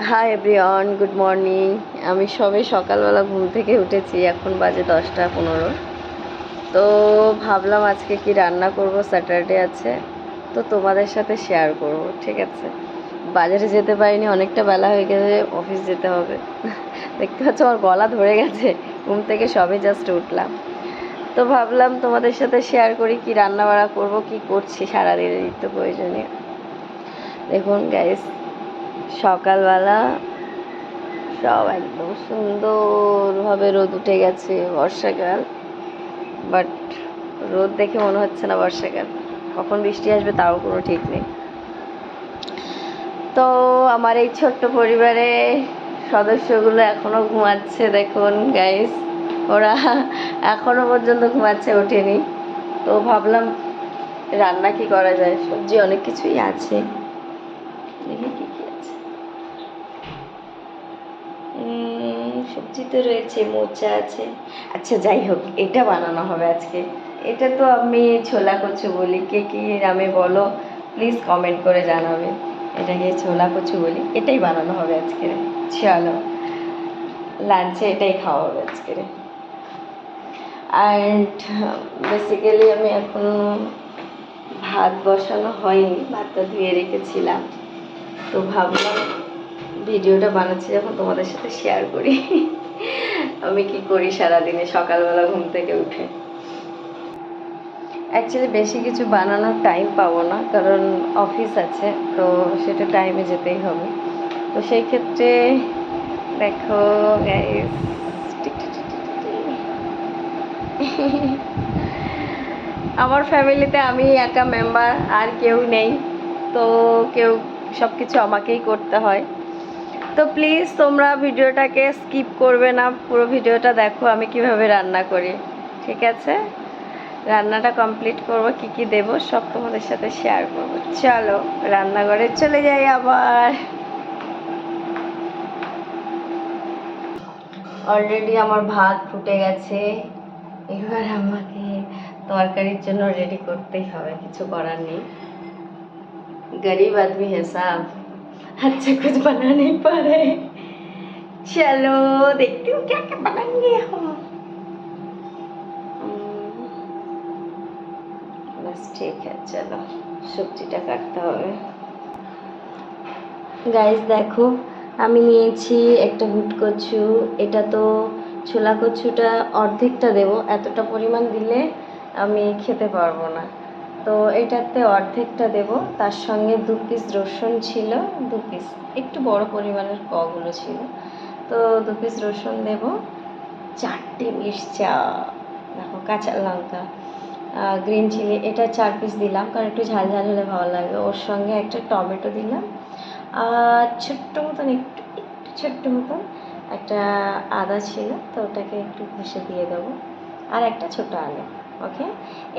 Hi everyone good morning আমি সবে সকালবেলা ঘুম থেকে উঠেছি। এখন বাজে দশটা পনেরো। তো ভাবলাম আজকে কি রান্না করব? স্যাটারডে আছে। তো তোমাদের সাথে শেয়ার করব, ঠিক আছে? বাজারে যেতে পারিনি, অনেকটা বেলা হয়ে গেছে অফিস যেতে হবে। দেখতে পাচ্ছ, আমার গলা ধরে গেছে। ঘুম থেকে সবে জাস্ট উঠলাম। তো ভাবলাম তোমাদের সাথে শেয়ার করি, কি রান্না বাড়া করব, কি করছি, সারাদিনের নিত্য প্রয়োজনীয়। দেখুন গাইস সকালবেলা সব একদম সুন্দরভাবে রোদ উঠে গেছে বর্ষাকাল বাট রোদ দেখে মনে হচ্ছে না বর্ষাকাল। কখন বৃষ্টি আসবে তাও কোনো ঠিক নেই। তো আমার এই ছোট্ট পরিবারে সদস্যগুলো এখনও ঘুমাচ্ছে দেখুন গাইস ওরা এখনও পর্যন্ত ঘুমাচ্ছে, ওঠেনি। তো ভাবলাম রান্না কি করা যায়? সবজি অনেক কিছুই আছে। দেখি কি কি আছে উম, সবজি তো রয়েছে, মোচা আছে। আচ্ছা যাই হোক, এটা বানানো হবে আজকে। এটা তো আমি ছোলা কচু বলি। কে কি নামে বলো প্লিজ কমেন্ট করে জানাবে। এটাকে ছোলা কচু বলি। এটাই বানানো হবে আজকে চলো লাঞ্চে এটাই খাওয়া হবে আজকে অ্যান্ড বেসিক্যালি আমি এখন ভাত বসানো হয়নি, ভাতটা ধুয়ে রেখেছিলাম। তো ভাবলাম ভিডিওটা বানাচ্ছি যখন তোমাদের সাথে শেয়ার করি। আমি কি করি সারাদিনে? সকালবেলা ঘুম থেকে উঠে। অ্যাকচুয়ালি বেশি কিছু বানানোর টাইম পাবো না, কারণ অফিস আছে, তো সেটা টাইমে যেতেই হবে। তো সেই ক্ষেত্রে দেখো আমার ফ্যামিলিতে আমি একা মেম্বার আর কেউ নেই। তো কেউ সব কিছু আমাকেই করতে হয়। তো প্লিজ তোমরা ভিডিওটাকে স্কিপ করবে না, পুরো ভিডিওটা দেখো আমি কীভাবে রান্না করি, ঠিক আছে? রান্নাটা কমপ্লিট করব, কি কি দেব সব তোমাদের সাথে শেয়ার করব। চলো, রান্নাঘরে চলে যাই আবার। অলরেডি আমার ভাত ফুটে গেছে, এবার আমাকে তরকারির জন্য রেডি করতেই হবে, কিছু করার নেই। গরিব আদমি হেসাব। अच्छा कुछ बना नहीं पा रहे चलो देखती हूँ क्या क्या बनाएंगे हम बस ठीक है चलो সবজিটা কাটতে হবে গাইস দেখো আমি নিয়েছি একটা বুট কচু এটা তো ছোলা কচুটা অর্ধেকটা দেব এতটা পরিমাণ দিলে আমি খেতে পারবো না তো এটাতে অর্ধেকটা দেব। তার সঙ্গে দু পিস রসুন ছিল, দু পিস একটু বড় পরিমাণের কগুলো ছিল। তো দু পিস রসুন দেব। চারটে মির্চা, দেখো কাঁচা লঙ্কা গ্রিন চিলি এটা চার পিস দিলাম কারণ একটু ঝাল ঝাল হলে ভালো লাগবে। ওর সঙ্গে একটা টমেটো দিলাম। আর ছোট্ট মতন একটু একটু ছোট্ট মতন একটা আদা ছিল, তো ওটাকে একটু ঘষে দিয়ে দেবো। আর একটা ছোটো আলু। ওকে?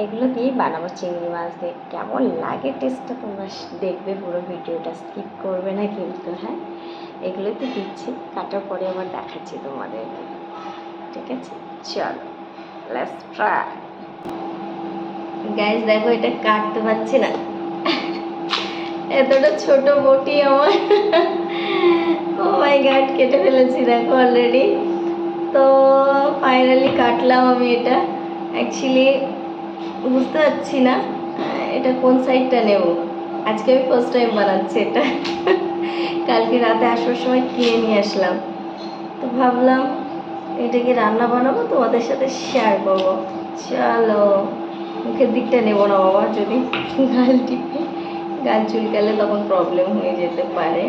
এগুলো দিয়ে বানাবো চিংড়ি মাছ দিয়ে। কেমন লাগে টেস্টটা তোমরা দেখবে পুরো ভিডিওটা। স্কিপ করবে না কিন্তু হ্যাঁ? এগুলো তো দিচ্ছি, কাটার পরে আবার দেখাচ্ছি তোমাদের ঠিক আছে? চলো লেটস ট্রাই গাইস দেখো এটা কাটতে পারছি না। এতটা ছোট বটি আমার। ও মাই গড কেটে ফেলেছি, দেখো অলরেডি তো ফাইনালি কাটলাম আমি এটা। অ্যাকচুয়ালি বুঝতে পারছি না, এটা কোন সাইডটা নেব? আজকে আমি ফার্স্ট টাইম বানাচ্ছি এটা। কালকে রাতে আসার সময় কিনে নিয়ে আসলাম। তো ভাবলাম এটাকে রান্না বানাবো? তোমাদের সাথে শেয়ার করব। চলো, মুখের দিকটা নেব না বাবা, যদি গাল টিপে। গাল চুলকালে তখন প্রবলেম হয়ে যেতে পারে।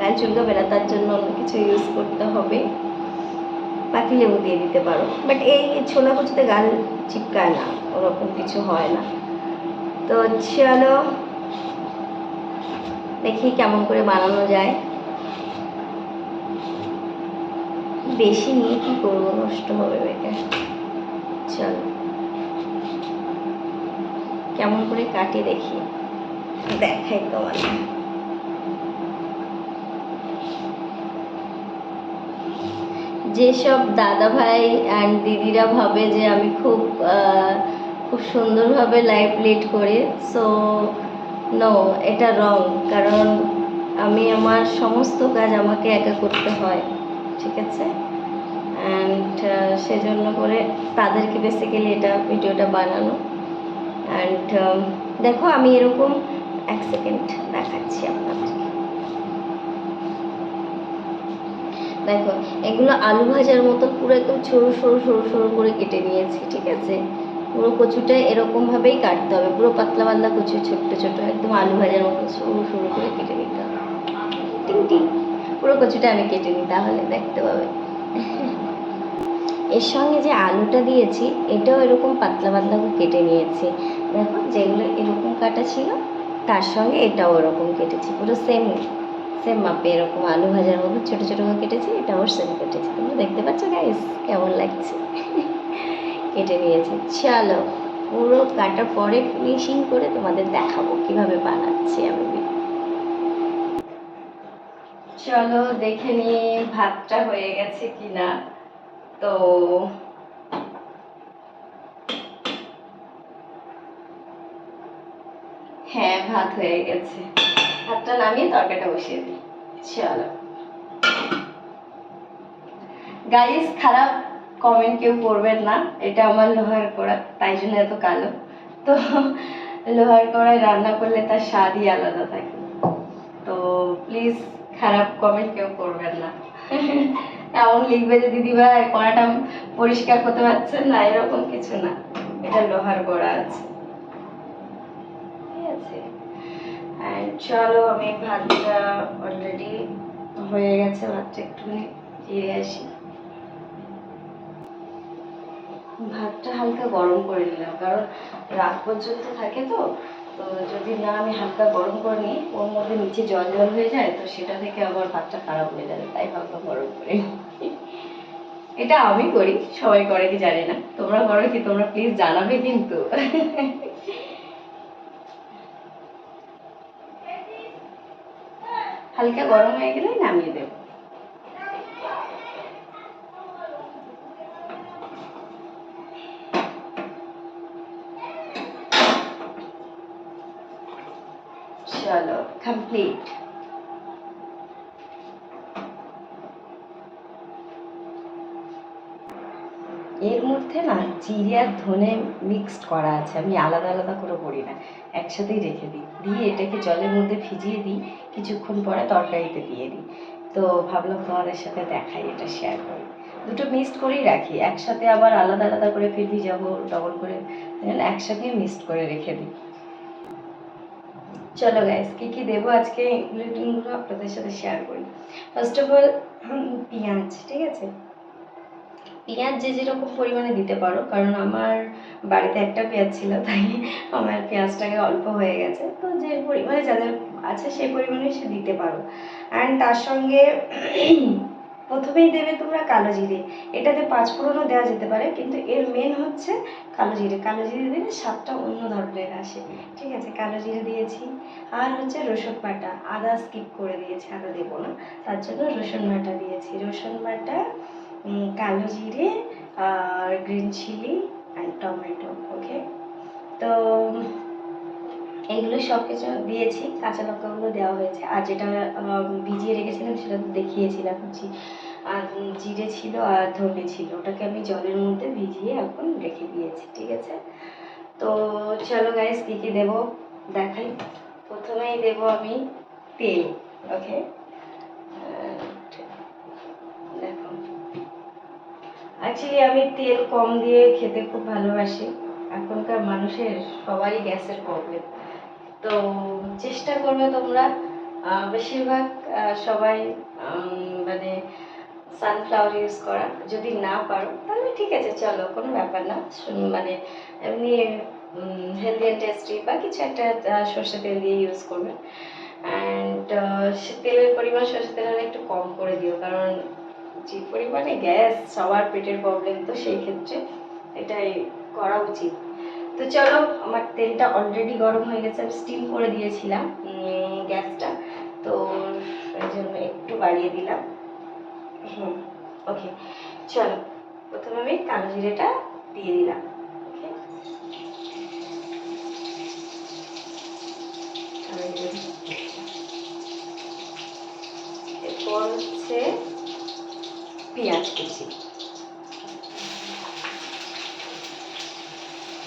গাল চুলকাবে না, তার জন্য অন্য কিছু ইউজ করতে হবে। পাতি লেবু দিয়ে দিতে পারো। বাট এই ছোলা কচুতে গাল চিপকায় না, ওরকম কিছু হয় না। তো চলো, দেখি কেমন করে বানানো যায়। বেশি নিয়ে কি করব, নষ্ট হবে বেকার চলো। কেমন করে কাটি দেখি। দেখাই তোমার যেসব দাদা ভাই অ্যান্ড দিদিরা ভাবে যে আমি খুব খুব সুন্দরভাবে লাইফ লিড করি সো নো এটা রং কারণ আমি আমার সমস্ত কাজ আমাকে একা করতে হয়, ঠিক আছে? অ্যান্ড সেজন্য করে তাদেরকে বেসিক্যালি এটা ভিডিওটা বানানো। অ্যান্ড দেখো আমি এরকম এক সেকেন্ড দেখাচ্ছি আপনাদেরকে দেখো, এগুলো আলু ভাজার মতো পুরো একদম সরু সরু সরু সরু করে কেটে নিয়েছি, ঠিক আছে? পুরো কচুটা এরকমভাবেই কাটতে হবে, পুরো পাতলা পাতলা কচু, ছোট্ট ছোট একদম আলু ভাজার মতো সরু সরু করে কেটে নিতে হবে। টিং টিং, পুরো কচুটা আমি কেটে নিই, তাহলে দেখতে পাবে। এর সঙ্গে যে আলুটা দিয়েছি, এটাও এরকম পাতলা পাতলা করে কেটে নিয়েছি। দেখো, যেগুলো এরকম কাটা ছিল, তার সঙ্গে এটাও এরকম কেটেছি, পুরো সেম সেম মাপে এরকম আলু ভাজার মতো ছোটো ছোটো করে কেটেছি এটাও সেম কেটেছি। তোমরা দেখতে পাচ্ছ গাইস কেমন লাগছে? কেটে নিয়েছি। চলো, পুরো কাটার পরে ফিনিশিং করে তোমাদের দেখাবো কীভাবে বানাচ্ছি আমি। চলো, দেখে নিয়ে ভাতটা হয়ে গেছে কিনা। তো হ্যাঁ ভাত হয়ে গেছে। ভাতটা নামিয়ে তরকারিটা বসিয়ে দিই চলো গাইস খারাপ কমেন্ট কেউ করবেন না, এটা আমার লোহার কড়া, তাই জন্য এত কালো। তো লোহার কড়ায় রান্না করলে তার স্বাদই আলাদা থাকে। তো প্লিজ খারাপ কমেন্ট কেউ করবেন না। এমন লিখবে যে দিদিভাই কড়াটা পরিষ্কার করতে পারছেন না, এরকম কিছু না। এটা লোহার কড়া আছে। চলো, আমি ভাতটা অলরেডি হয়ে গেছে, ভাতটা একটুখানি জিরে আসি। ভাতটা হালকা গরম করে নিলাম, কারণ রাত পর্যন্ত থাকে তো তো যদি না আমি হালকা গরম করে নিই, ওর মধ্যে নিচে জল জল হয়ে যায়, তো সেটা থেকে আবার ভাতটা খারাপ হয়ে যাবে, তাই হালকা গরম করে এটা আমি করি, সবাই করে কি জানি না, তোমরা করো কি, তোমরা প্লিজ জানাবে কিন্তু। হালকা গরম হয়ে গেলে নামিয়ে দেব। চলো কমপ্লিট এর মধ্যে না জিরে আর ধনে মিক্সড করা আছে। আমি আলাদা আলাদা করে করি না, একসাথেই রেখে দিই। দিয়ে এটাকে জলের মধ্যে ভিজিয়ে দিই, কিছুক্ষণ পরে তরকারিতে দিয়ে দিই। তো ভাবলাম তোমাদের সাথে দেখাই, এটা শেয়ার করি। দুটো মিক্সড করেই রাখি, একসাথে আবার আলাদা আলাদা করে ফির ভিজাবো ডবল করে একসাথে মিক্সড করে রেখে দিই। চলো গাইস কি কি দেবো আজকে ইনগ্রিডিয়েন্টগুলো আপনাদের সাথে শেয়ার করি। ফার্স্ট অফ অল পেঁয়াজ, ঠিক আছে? পেঁয়াজ যে যেরকম পরিমাণে দিতে পারো, কারণ আমার বাড়িতে একটা পেঁয়াজ ছিল, তাই আমার পেঁয়াজটাকে অল্প হয়ে গেছে। তো যে পরিমাণে যাদের আছে সেই পরিমাণে সে দিতে পারো। অ্যান্ড তার সঙ্গে প্রথমেই দেবে তোমরা কালো জিরে। এটাতে পাঁচ ফোড়নও দেওয়া যেতে পারে, কিন্তু এর মেন হচ্ছে কালো জিরে। কালো জিরে দিলে স্বাদটা অন্য ধরনের আসে। ঠিক আছে, কালো জিরে দিয়েছি। আর হচ্ছে রসুন বাটা। আদা স্কিপ করে দিয়েছি, আদা দেবো না। তার জন্য রসুন বাটা দিয়েছি। রসুন বাটা কালো জিরে আর green chilli and tomato okay তো, এগুলো সব কিছু দিয়েছি, কাঁচা লঙ্কাগুলো দেওয়া হয়েছে। আর যেটা ভিজিয়ে রেখেছিলাম সেটা তো দেখিয়েছিলাম জি আর জিরে ছিল আর ধনে ছিল, ওটাকে আমি জলের মধ্যে ভিজিয়ে এখন রেখে দিয়েছি, ঠিক আছে? তো, চলো গাইস কী কী দেবো? দেখাই। প্রথমেই দেবো আমি তেল ওকে দেখো অ্যাকচুয়ালি আমি তেল কম দিয়ে খেতে খুব ভালোবাসি। এখনকার মানুষের সবারই গ্যাসের প্রবলেম তো চেষ্টা করবে তোমরা। বেশিরভাগ সবাই মানে সানফ্লাওয়ার ইউজ করা। যদি না পারো, তাহলে ঠিক আছে, চলো, কোনো ব্যাপার না। মানে এমনি হেলদি অ্যান্ড টেস্টি বা কিছু একটা সর্ষে তেল দিয়ে ইউজ করবে। অ্যান্ড তেলের পরিমাণ সর্ষে তেলের একটু কম করে দিও, কারণ যে পরিমাণে গ্যাস সবার পেটের প্রবলেম তো সেই ক্ষেত্রে এটাই করা উচিত। তো চলো আমার তেলটা অলরেডি গরম হয়ে গেছে আমি স্টিম করে দিয়েছিলাম গ্যাসটা। তো এই জন্য একটু বাড়িয়ে দিলাম। হুম ওকে চলো প্রথমে আমি কালো জিরেটা দিয়ে দিলাম তারপর হচ্ছে পেঁয়াজ কুচি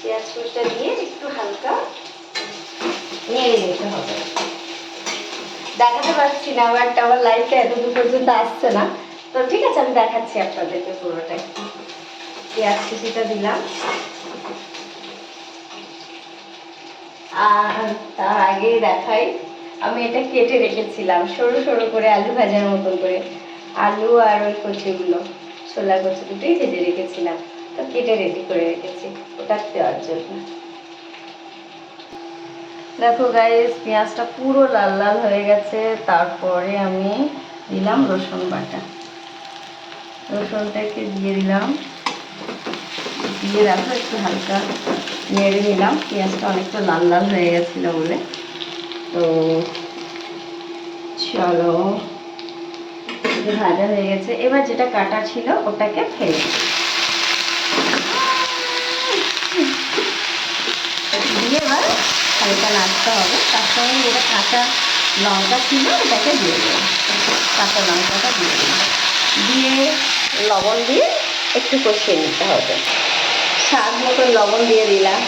পেঁয়াজ কুচিটা দিয়ে একটু হালকা নেড়ে নিতে হবে দেখাতে পারছি না আমার আমার লাইফে এতদূর পর্যন্ত আসছে না তো ঠিক আছে আমি দেখাচ্ছি আপনাদেরকে পুরোটাই পেঁয়াজ কুচিটা দিলাম আর তার আগে দেখাই আমি এটা কেটে রেখেছিলাম সরু সরু করে আলু ভাজার মতন করে আলু আর ওই কচুগুলো, ছোলা কচু দুটোই ভেজে রেখেছিলাম। তো কেটে রেডি করে রেখেছি, ওটা দেওয়ার জন্য। দেখো গাইস পেঁয়াজটা পুরো লাল লাল হয়ে গেছে। তারপরে আমি দিলাম রসুন বাটা। রসুনটাকে দিয়ে দিলাম। দিয়ে রাখো একটু হালকা নেড়ে নিলাম। পেঁয়াজটা অনেকটা লাল লাল হয়ে গেছিল বলে। তো চলো। এই ভাজা হয়ে গেছে। এবার যেটা কাটা ছিল, ওটাকে ফেলে। দিয়ে এবার হালকা নাড়তে হবে। তার সঙ্গে যেটা কাঁচা লঙ্কা ছিল, ওটাকে দিয়ে দেবো কাঁচা লঙ্কাটা দিয়ে দেবো দিয়ে লবণ দিয়ে একটু কষিয়ে নিতে হবে। স্বাদ মতো লবণ দিয়ে দিলাম।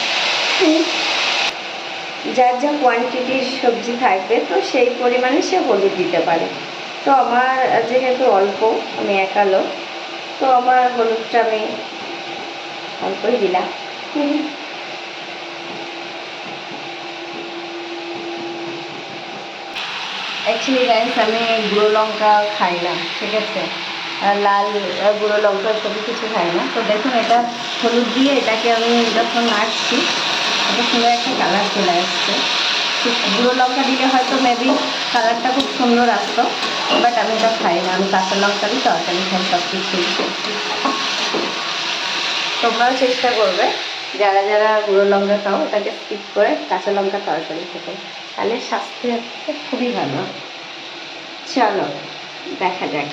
যার যা কোয়ান্টিটির সবজি থাকবে, তো সেই পরিমাণে সে হলুদ দিতে পারে। তো আমার যেহেতু অল্প, আমি একা লোক। তো আমার হলুদটা আমি অল্পই দিলাম। অ্যাকচুয়ালি গাইস আমি গুঁড়ো লঙ্কা খাই না ঠিক আছে? লাল গুঁড়ো লঙ্কা সবই কিছু খাই না তো দেখুন, এটা হলুদ দিয়ে এটাকে আমি যখন নাড়ছি, এটা সুন্দর একটা কালার চলে আসছে। গুঁড়ো লঙ্কা দিলে হয়তো মেবি কালারটা খুব সুন্দর আসতো বাট আমি এটা খাই না। আমি কাঁচা লঙ্কা দিই তরকারি খাই সব কিছুই তোমরাও চেষ্টা করবে, যারা যারা গুঁড়ো লঙ্কা খাও, ওটাকে স্কিপ করে কাঁচা লঙ্কা তরকারি খেতে। তাহলে স্বাস্থ্যের খুবই ভালো। চলো, দেখা যাক।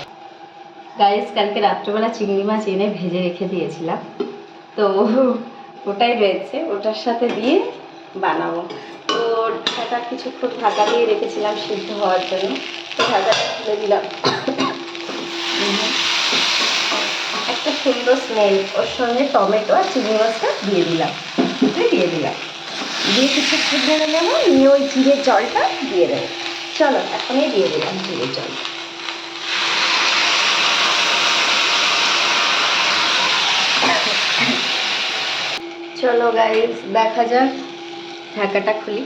গাইস কালকে রাত্রেবেলা চিংড়ি মাছ এনে ভেজে রেখে দিয়েছিলাম। তো ওটাই রয়েছে, ওটার সাথে দিয়ে বানাবো। ঢাকা কিছুক্ষণ ঢাকা দিয়ে রেখেছিলাম সিদ্ধ হওয়ার জন্য। তো ঢাকাটা খুলে দিলাম। একটা সুন্দর স্মেল ওর সঙ্গে টমেটো আর চিংড়ি মাছটা দিয়ে দিলাম। দিয়ে দিলাম। দিয়ে কিছুক্ষণ ধরে নেব। নিয়ে ওই জিরের জলটা দিয়ে দেবো। চলো, এখনই দিয়ে দিলাম জিরের জল। চলো গাইস দেখা যাক। ঢাকাটা খুলি।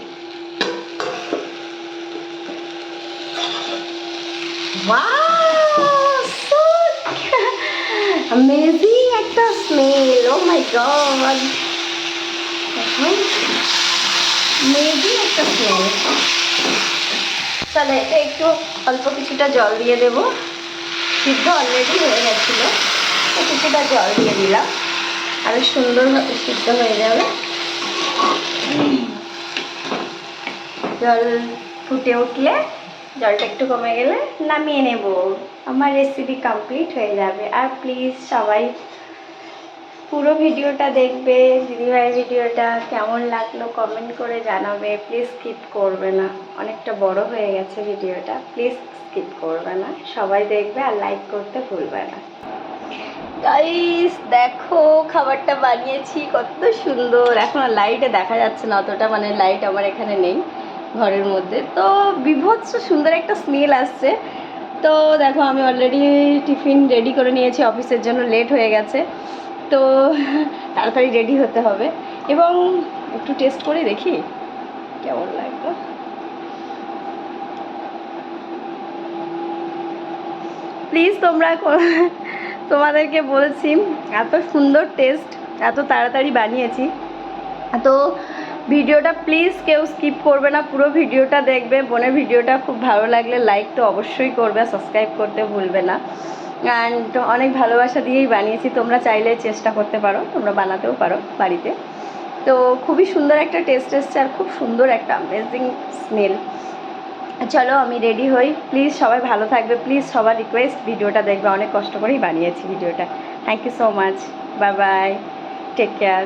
অ্যামেজিং একটা স্মেল ও মাই গড মেজি একটা স্মেল তাহলে এটা একটু অল্প কিছুটা জল দিয়ে দেবো। সিদ্ধ অলরেডি হয়ে গেছিল। কিছুটা জল দিয়ে দিলাম। আরও সুন্দরভাবে সিদ্ধ হয়ে যাবে। জল ফুটে উঠলে জলটা একটু কমে গেলে নামিয়ে নেব। আমার রেসিপি কমপ্লিট হয়ে যাবে। আর প্লিজ সবাই পুরো ভিডিওটা দেখবে দিদিভাই ভিডিওটা কেমন লাগল কমেন্ট করে জানাবে। প্লিজ স্কিপ করবে না। অনেকটা বড় হয়ে গেছে ভিডিওটা। প্লিজ স্কিপ করবে না। সবাই দেখবে আর লাইক করতে ভুলবে না। গাইস দেখো খাবারটা বানিয়েছি, কত সুন্দর। এখন লাইটে দেখা যাচ্ছে না, অতটা মানে লাইট আমার এখানে নেই। ঘরের মধ্যে। তো বিভৎস সুন্দর একটা স্মেল আসছে। তো দেখো, আমি অলরেডি টিফিন রেডি করে নিয়েছি, অফিসের জন্য লেট হয়ে গেছে। তো তাড়াতাড়ি রেডি হতে হবে। এবং একটু টেস্ট করে দেখি কেমন লাগবে প্লিজ তোমরা তোমাদেরকে বলছি, এত সুন্দর টেস্ট এত তাড়াতাড়ি বানিয়েছি। তো ভিডিওটা প্লিজ কেউ স্কিপ করবে না, পুরো ভিডিওটা দেখবে। বোনের ভিডিওটা খুব ভালো লাগলে লাইক তো অবশ্যই করবে সাবস্ক্রাইব করতে ভুলবে না। অ্যান্ড অনেক ভালোবাসা দিয়েই বানিয়েছি, তোমরা চাইলে চেষ্টা করতে পারো, তোমরা বানাতেও পারো বাড়িতে। তো খুবই সুন্দর একটা টেস্ট এসছে আর খুব সুন্দর একটা অ্যামেজিং স্মেল চলো আমি রেডি হই। প্লিজ সবাই ভালো থাকবে প্লিজ সবার রিকোয়েস্ট ভিডিওটা দেখবে। অনেক কষ্ট করেই বানিয়েছি ভিডিওটা। Thank you so much bye bye take care